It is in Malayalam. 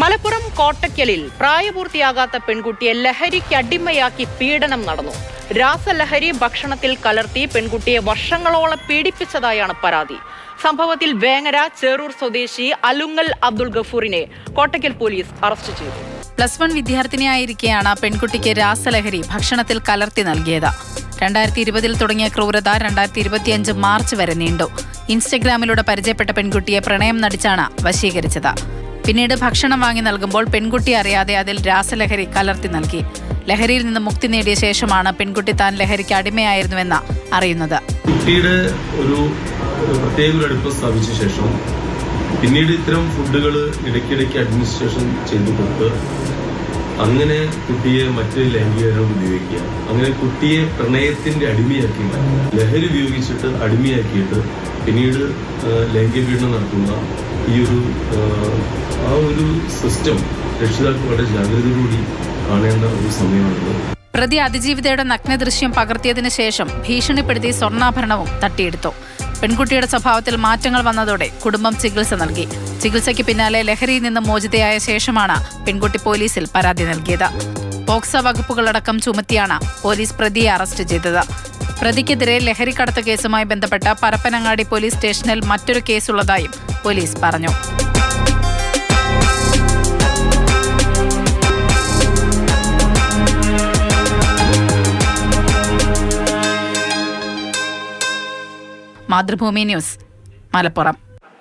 മലപ്പുറം കോട്ടയ്ക്കലിൽ പ്രായപൂർത്തിയാകാത്ത പെൺകുട്ടിയെ ലഹരിക്ക് അടിമയാക്കി പീഡനം നടന്നു. രാസലഹരി ഭക്ഷണത്തിൽ കലർത്തി പെൺകുട്ടിയെ വർഷങ്ങളോളം പീഡിപ്പിച്ചതായാണ് പരാതി. സംഭവത്തിൽ വേങ്ങര ചേറൂർ സ്വദേശി അലുങ്ങൽ അബ്ദുൾ ഗഫൂറിനെ കോട്ടയ്ക്കൽ പോലീസ് അറസ്റ്റ് ചെയ്തു. പ്ലസ് വൺ വിദ്യാർത്ഥിനിയായിരിക്കെയാണ് പെൺകുട്ടിക്ക് രാസലഹരി ഭക്ഷണത്തിൽ കലർത്തി നൽകിയത്. രണ്ടായിരത്തി ഇരുപതിൽ തുടങ്ങിയ ക്രൂരത രണ്ടായിരത്തി ഇരുപത്തിയഞ്ച് മാർച്ച് വരെ നീണ്ടു. ഇൻസ്റ്റഗ്രാമിലൂടെ പരിചയപ്പെട്ട പെൺകുട്ടിയെ പ്രണയം നടിച്ചാണ് വശീകരിച്ചത്. പിന്നീട് ഭക്ഷണം വാങ്ങി നൽകുമ്പോൾ പെൺകുട്ടി അറിയാതെ അതിൽ രാസലഹരി കലർത്തി നൽകി. ലഹരിയിൽ നിന്ന് മുക്തി നേടിയ ശേഷമാണ് പെൺകുട്ടി താൻ ലഹരിക്ക് അടിമയായിരുന്നുവെന്ന് അറിയുന്നത്. കുട്ടിയുടെ ഒരു പ്രത്യേക ഒരു അടുപ്പം സ്ഥാപിച്ച ശേഷം പിന്നീട് ഇത്തരം ഫുഡുകൾ ഇടയ്ക്കിടയ്ക്ക് അഡ്മിനിസ്ട്രേഷൻ ചെയ്തു കൊടുത്ത് അങ്ങനെ കുട്ടിയെ മറ്റൊരു ലൈംഗികരോട് ഉപയോഗിക്കുക. അങ്ങനെ കുട്ടിയെ പ്രണയത്തിന്റെ അടിമയാക്കി മാറ്റുക. ലഹരി ഉപയോഗിച്ചിട്ട് അടിമയാക്കിയിട്ട് പിന്നീട് ലൈംഗിക പീഡനം നടത്തുന്ന ഈ ഒരു ആ ഒരു സിസ്റ്റം രക്ഷിതാക്കൾ വളരെ ജാഗ്രതയോടുകൂടി കാണേണ്ട ഒരു സമയമാണിത്. പ്രതി അതിജീവിതയുടെ നഗ്നദൃശ്യം പകർത്തിയതിനു ശേഷം ഭീഷണിപ്പെടുത്തി സ്വർണാഭരണവും തട്ടിയെടുത്തു. പെൺകുട്ടിയുടെ സ്വഭാവത്തിൽ മാറ്റങ്ങൾ വന്നതോടെ കുടുംബം ചികിത്സ നൽകി. ചികിത്സയ്ക്ക് പിന്നാലെ ലഹരിയിൽ നിന്ന് മോചിതയായ ശേഷമാണ് പെൺകുട്ടി പോലീസിൽ പരാതി നൽകിയത്. പോക്സോ വകുപ്പുകളടക്കം ചുമത്തിയാണ് പോലീസ് പ്രതിയെ അറസ്റ്റ് ചെയ്തത്. പ്രതിക്കെതിരെ ലഹരിക്കടത്ത് കേസുമായി ബന്ധപ്പെട്ട പരപ്പനങ്ങാടി പോലീസ് സ്റ്റേഷനിൽ മറ്റൊരു കേസുള്ളതായും പോലീസ് പറഞ്ഞു. മാതൃഭൂമി ന്യൂസ് മലപ്പുറം.